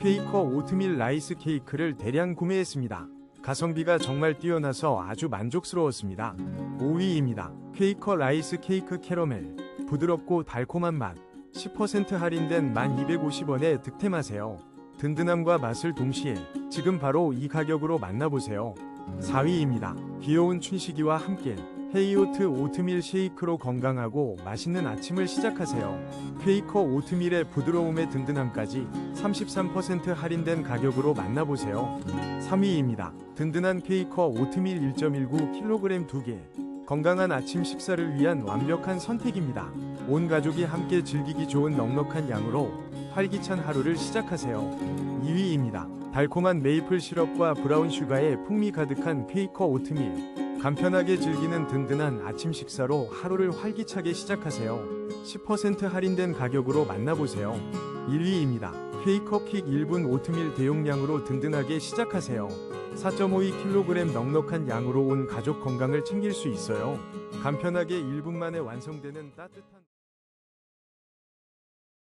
퀘이커 오트밀 라이스 케이크를 대량 구매했습니다. 가성비가 정말 뛰어나서 아주 만족스러웠습니다. 5위입니다. 퀘이커 라이스 케이크 캐러멜. 부드럽고 달콤한 맛. 10% 할인된 1250원에 득템하세요. 든든함과 맛을 동시에 지금 바로 이 가격으로 만나보세요. 4위입니다. 귀여운 춘식이와 함께 헤이오트 오트밀 쉐이크로 건강하고 맛있는 아침을 시작하세요. 퀘이커 오트밀의 부드러움에 든든함까지 33% 할인된 가격으로 만나보세요. 3위입니다. 든든한 퀘이커 오트밀 1.19kg 2개. 건강한 아침 식사를 위한 완벽한 선택입니다. 온 가족이 함께 즐기기 좋은 넉넉한 양으로 활기찬 하루를 시작하세요. 2위입니다. 달콤한 메이플 시럽과 브라운 슈가의 풍미 가득한 퀘이커 오트밀. 간편하게 즐기는 든든한 아침 식사로 하루를 활기차게 시작하세요. 10% 할인된 가격으로 만나보세요. 1위입니다. 퀘이커 킥 1분 오트밀 대용량으로 든든하게 시작하세요. 4.52kg 넉넉한 양으로 온 가족 건강을 챙길 수 있어요. 간편하게 1분 만에 완성되는 따뜻한